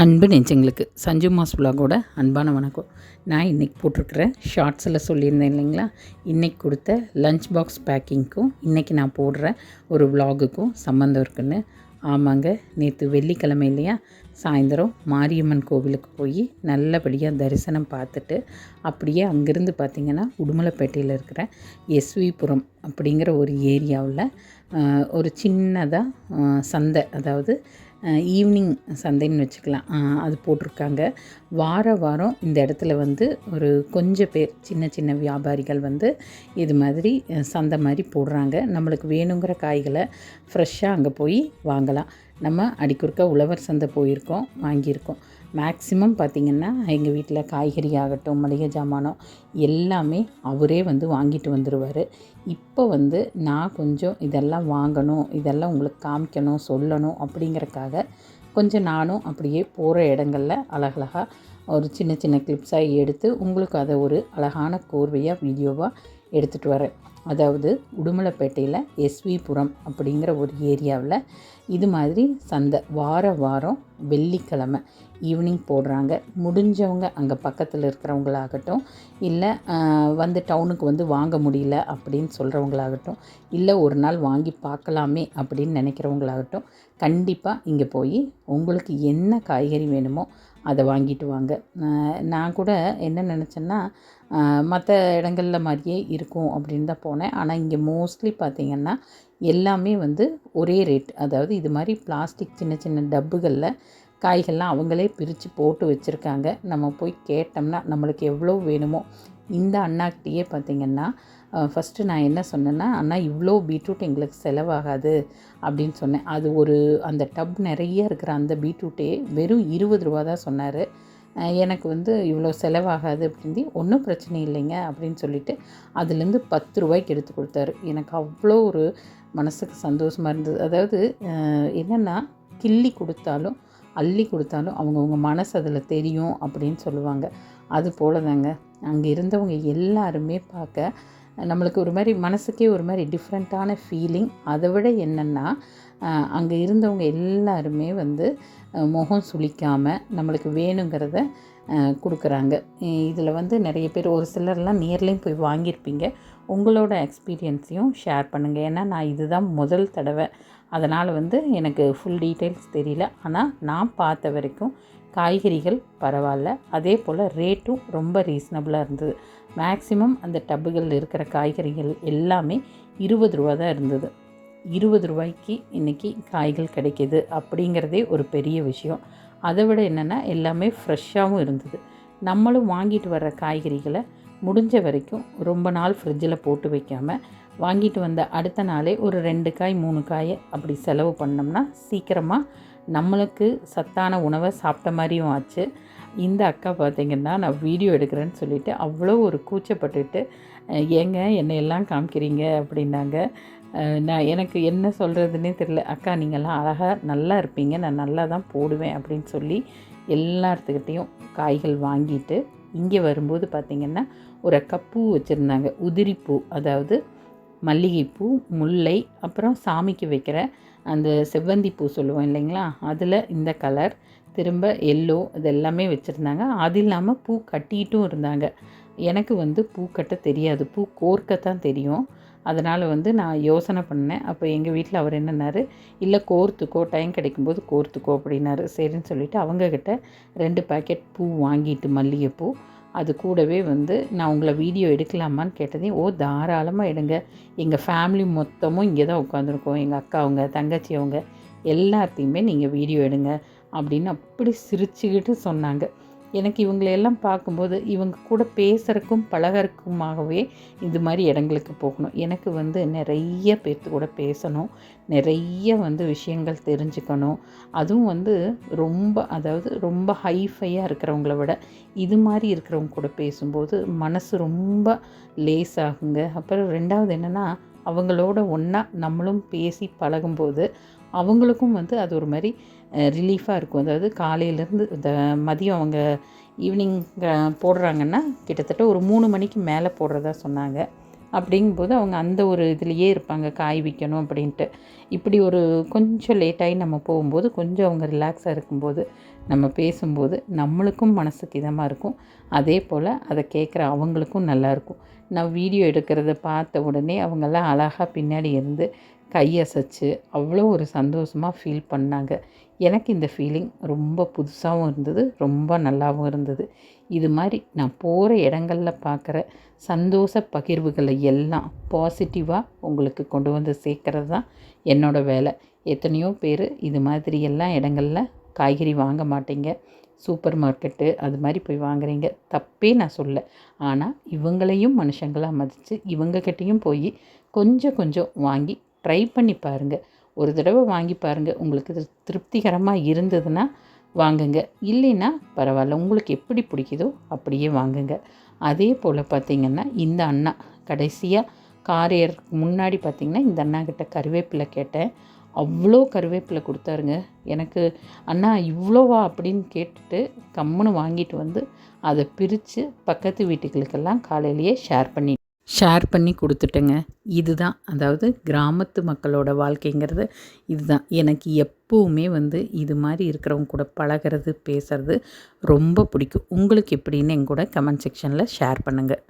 அன்பு நெஞ்சங்களுக்கு சஞ்சு மாஸ் vlog-ஓட அன்பான வணக்கம். நான் இன்றைக்கி போட்டிருக்கிற ஷார்ட்ஸில் சொல்லியிருந்தேன் இல்லைங்களா? இன்றைக்கி கொடுத்த லஞ்ச் பாக்ஸ் பேக்கிங்க்கும் இன்றைக்கி நான் போடுற ஒரு விலாகுக்கும் சம்மந்தம் இருக்குன்னு. ஆமாங்க நேற்று வெள்ளிக்கிழமை இல்லையா? சாயந்தரம் மாரியம்மன் கோவிலுக்கு போய் நல்லபடியாக தரிசனம் பார்த்துட்டு அப்படியே அங்கேருந்து பார்த்திங்கன்னா உடுமலைப்பேட்டையில் இருக்கிற எஸ்விபுரம் அப்படிங்கிற ஒரு ஏரியாவில் ஒரு சின்னதாக சந்தை அதாவது ஈவினிங் சந்தைன்னு வச்சுக்கலாம். அது போட்டிருக்காங்க. வார வாரம் இந்த இடத்துல வந்து ஒரு கொஞ்சம் பேர் சின்ன சின்ன வியாபாரிகள் வந்து இது மாதிரி சந்தை மாதிரி போடுறாங்க. நம்மளுக்கு வேணுங்கிற காய்களை ஃப்ரெஷ்ஷாக அங்கே போய் வாங்கலாம். நம்ம அடிக்குறுக்க உழவர் சந்தை போயிருக்கோம் வாங்கியிருக்கோம். மேக்ஸிமம் பார்த்திங்கன்னா எங்கள் வீட்டில் காய்கறி ஆகட்டும் மளிகை ஜாமானோ எல்லாமே அவரே வந்து வாங்கிட்டு வந்துடுவார் இப்போ வந்து நான் கொஞ்சம் இதெல்லாம் வாங்கணும் இதெல்லாம் உங்களுக்கு காமிக்கணும் சொல்லணும் அப்படிங்கறக்காக கொஞ்சம் நானும் அப்படியே போகிற இடங்களில் அழகழகாக ஒரு சின்ன சின்ன கிளிப்ஸாக எடுத்து உங்களுக்கு அதை ஒரு அழகான கோர்வையாக வீடியோவாக எடுத்துகிட்டு வரேன். அதாவது உடுமலைப்பேட்டையில் எஸ்விபுரம் அப்படிங்கிற ஒரு ஏரியாவில் இது மாதிரி சந்தை. வார வாரம் வெள்ளிக்கிழமை ஈவினிங் போடுறாங்க. முடிஞ்சவங்க அங்கே பக்கத்தில் இருக்கிறவங்களாகட்டும் இல்லை வந்து டவுனுக்கு வந்து வாங்க முடியல அப்படின்னு சொல்கிறவங்களாகட்டும் இல்லை ஒரு நாள் வாங்கி பார்க்கலாமே அப்படின்னு நினைக்கிறவங்களாகட்டும் கண்டிப்பாக இங்கே போய் உங்களுக்கு என்ன காய்கறி வேணுமோ அதை வாங்கிட்டு வாங்க. நான் கூட என்ன நினச்சேன்னா மற்ற இடங்கள்ல மாதிரியே இருக்கும் அப்படின்னு தான் போனேன். ஆனால் இங்கே மோஸ்ட்லி பார்த்திங்கன்னா எல்லாமே வந்து ஒரே ரேட் அதாவது இது மாதிரி பிளாஸ்டிக் சின்ன சின்ன டப்புகளில் காய்கள்லாம் அவங்களே பிரித்து போட்டு வச்சுருக்காங்க. நம்ம போய் கேட்டோம்னா நம்மளுக்கு எவ்வளோ வேணுமோ இந்த அண்ணாக்கிட்டேயே பார்த்திங்கன்னா ஃபஸ்ட்டு நான் என்ன சொன்னேன்னா அண்ணா இவ்வளோ பீட்ரூட் எங்களுக்கு செலவாகாது அப்படின்னு சொன்னேன். அது ஒரு அந்த டப் நிறைய இருக்கிற அந்த பீட்ரூட்டே வெறும் இருபது ரூபா தான் சொன்னார். எனக்கு வந்து இவ்வளோ செலவாகாது அப்படின்னு ஒன்றும் பிரச்சனை இல்லைங்க அப்படின்னு சொல்லிட்டு அதுலேருந்து பத்து ரூபாய்க்கு எடுத்து கொடுத்தாரு. எனக்கு அவ்வளோ ஒரு மனசுக்கு சந்தோஷமாக இருந்தது. அதாவது என்னென்னா கிள்ளி கொடுத்தாலும் அள்ளி கொடுத்தாலும் அவங்கவுங்க மனசு அதில் தெரியும் அப்படின்னு சொல்லுவாங்க. அது போல தாங்க அங்கே இருந்தவங்க எல்லாருமே பார்க்க நம்மளுக்கு ஒரு மாதிரி மனசுக்கே ஒரு மாதிரி டிஃப்ரெண்ட்டான ஃபீலிங் அதை விட என்னென்னா அங்கே இருந்தவங்க எல்லாருமே வந்து முகம் சுளிக்காமல் நம்மளுக்கு வேணுங்கிறத கொடுக்குறாங்க. இதில் வந்து நிறைய பேர் ஒரு சிலர்லாம் நேர்லேயும் போய் வாங்கியிருப்பீங்க. உங்களோட எக்ஸ்பீரியன்ஸையும் ஷேர் பண்ணுங்கள் ஏன்னா நான் இதுதான் முதல் தடவை. அதனால் வந்து எனக்கு ஃபுல் டீட்டெயில்ஸ் தெரியல. ஆனால் நான் பார்த்த வரைக்கும் காய்கறிகள் பரவாயில்ல. அதே போல் ரேட்டும் ரொம்ப ரீசனபிளாக இருந்தது. மேக்ஸிமம் அந்த டப்புகளில் இருக்கிற காய்கறிகள் எல்லாமே இருபது ரூபா தான் இருந்தது. இருபது ரூபாய்க்கு இன்றைக்கி காய்கள் கிடைக்கிது அப்படிங்கிறதே ஒரு பெரிய விஷயம். அதை விட என்னென்னா எல்லாமே ஃப்ரெஷ்ஷாகவும் இருந்தது. நம்மளும் வாங்கிட்டு வர்ற காய்கறிகளை முடிஞ்ச வரைக்கும் ரொம்ப நாள் ஃப்ரிட்ஜில் போட்டு வைக்காமல் வாங்கிட்டு வந்த அடுத்த நாளே ஒரு ரெண்டு காய் மூணு காய் அப்படி செலவு பண்ணோம்னா சீக்கிரமாக நம்மளுக்கு சத்தான உணவை சாப்பிட்ட மாதிரியும் ஆச்சு. இந்த அக்கா பார்த்திங்கன்னா நான் வீடியோ எடுக்கிறேன்னு சொல்லிட்டு அவ்வளோ ஒரு கூச்சப்பட்டுட்டு ஏங்க என்னை எல்லாம் காமிக்கிறீங்க அப்படின்னாங்க. நான் எனக்கு என்ன சொல்கிறதுனே தெரில அக்கா நீங்கள்லாம் அழகாக நல்லா இருப்பீங்க. நான் நல்லா தான் போடுவேன். அப்படின்னு சொல்லி எல்லாத்துக்கிட்டேயும் காய்கள் வாங்கிட்டு இங்கே வரும்போது பார்த்திங்கன்னா ஒரு அக்கா பூ வச்சுருந்தாங்க. உதிரிப்பூ அதாவது மல்லிகைப்பூ முல்லை அப்புறம் சாமிக்கு வைக்கிற அந்த செவ்வந்தி பூ சொல்லுவோம் இல்லைங்களா? அதில் இந்த கலர் திரும்ப எல்லோ இது எல்லாமே வச்சுருந்தாங்க. அது இல்லாமல் பூ கட்டிக்கிட்டும் இருந்தாங்க. எனக்கு வந்து பூ கட்ட தெரியாது. பூ கோர்க்கத்தான் தெரியும். அதனால் வந்து நான் யோசனை பண்ணேன். அப்போ எங்கள் வீட்டில் அவர் என்னன்னாரு இல்லை கோர்த்துக்கோ டைம் கிடைக்கும்போது கோர்த்துக்கோ அப்படின்னாரு. சரின்னு சொல்லிட்டு அவங்கக்கிட்ட ரெண்டு பேக்கெட் பூ வாங்கிட்டு மல்லிகைப்பூ. அது கூடவே வந்து நான் உங்களை வீடியோ எடுக்கலாமான்னு கேட்டதையும் ஓ தாராளமாக எடுங்க. எங்கள் ஃபேமிலி மொத்தமும் இங்கே தான் உட்காந்துருக்கோம் எங்கள் அக்கா அவங்க தங்கச்சி அவங்க எல்லாத்தையுமே நீங்கள் வீடியோ எடுங்க. அப்படின்னு அப்படி சிரிச்சுக்கிட்டு சொன்னாங்க. எனக்கு இவங்களையெல்லாம் பார்க்கும்போது இவங்க கூட பேசுகிறக்கும் பழகறக்குமாகவே இது மாதிரி இடங்களுக்கு போகணும். எனக்கு வந்து நிறைய பேர்த்து கூட பேசணும். நிறைய வந்து விஷயங்கள் தெரிஞ்சுக்கணும். அதுவும் வந்து ரொம்ப அதாவது ரொம்ப ஹைஃபையாக இருக்கிறவங்கள விட இது மாதிரி இருக்கிறவங்க கூட பேசும்போது மனசு ரொம்ப லேசாகுங்க. அப்புறம் ரெண்டாவது என்னென்னா அவங்களோட ஒன்றா நம்மளும் பேசி பழகும்போது அவங்களுக்கும் வந்து அது ஒரு மாதிரி ரிலீஃபாக இருக்கும். அதாவது காலையிலேருந்து இந்த மதியம் அவங்க ஈவினிங் போடுறாங்கன்னா கிட்டத்தட்ட ஒரு மூணு மணிக்கு மேலே போடுறதா சொன்னாங்க. அப்படிங்கும்போது அவங்க அந்த ஒரு இதுலேயே இருப்பாங்க. காய் விற்கணும் அப்படின்ட்டு. இப்படி ஒரு கொஞ்சம் லேட்டாகி நம்ம போகும்போது கொஞ்சம் அவங்க ரிலாக்ஸாக இருக்கும்போது நம்ம பேசும்போது நம்மளுக்கும் மனசுக்கு இதமாக இருக்கும். அதே போல் அதை கேட்குற அவங்களுக்கும் நல்லாயிருக்கும் நான் வீடியோ எடுக்கிறத பார்த்த உடனே அவங்கெல்லாம் அழகாக பின்னாடி இருந்து கையசைச்சு அவ்வளோ ஒரு சந்தோஷமாக ஃபீல் பண்ணாங்க. எனக்கு இந்த ஃபீலிங் ரொம்ப புதுசாகவும் இருந்தது ரொம்ப நல்லாவும் இருந்தது. இது மாதிரி நான் போகிற இடங்களில் பார்க்குற சந்தோஷ பகிர்வுகளை எல்லாம் பாசிட்டிவாக உங்களுக்கு கொண்டு வந்து சேர்க்கறது தான் என்னோடய வேலை. எத்தனையோ பேர் இது மாதிரி எல்லாம் இடங்களில் காய்கறி வாங்க மாட்டீங்க. சூப்பர் மார்க்கெட்டு அது மாதிரி போய் வாங்குறீங்க. தப்பே நான் சொல்ல. ஆனால் இவங்களையும் மனுஷங்களாக மதித்து இவங்கக்கிட்டேயும் போய் கொஞ்சம் கொஞ்சம் வாங்கி ட்ரை பண்ணி பாருங்கள் ஒரு தடவை வாங்கி பாருங்கள் உங்களுக்கு இது திருப்திகரமாக இருந்ததுன்னா வாங்குங்க. இல்லைன்னா பரவாயில்ல உங்களுக்கு எப்படி பிடிக்குதோ அப்படியே வாங்குங்க. அதே போல் பார்த்திங்கன்னா இந்த அண்ணா கடைசியாக கார் ஏறதுக்கு முன்னாடி பார்த்திங்கன்னா இந்த அண்ணாக்கிட்ட கருவேப்பிலை கேட்டேன். அவ்வளோ கருவேப்பிலை கொடுத்தாருங்க. எனக்கு அண்ணா இவ்வளோவா அப்படின்னு கேட்டுட்டு கம்முன்னு வாங்கிட்டு வந்து அதை பிரித்து பக்கத்து வீட்டுகளுக்கெல்லாம் காலையிலேயே ஷேர் பண்ணி ஷேர் பண்ணி கொடுத்துட்டேங்க. இதுதான் அதாவது கிராமத்து மக்களோட வாழ்க்கைங்கிறது இதுதான். எனக்கு எப்போவுமே வந்து இது மாதிரி இருக்கிறவங்க கூட பழகிறது பேசுகிறது ரொம்ப பிடிக்கும். உங்களுக்கு எப்படின்னு என் கூட கமெண்ட் செக்ஷனில் ஷேர் பண்ணுங்கள்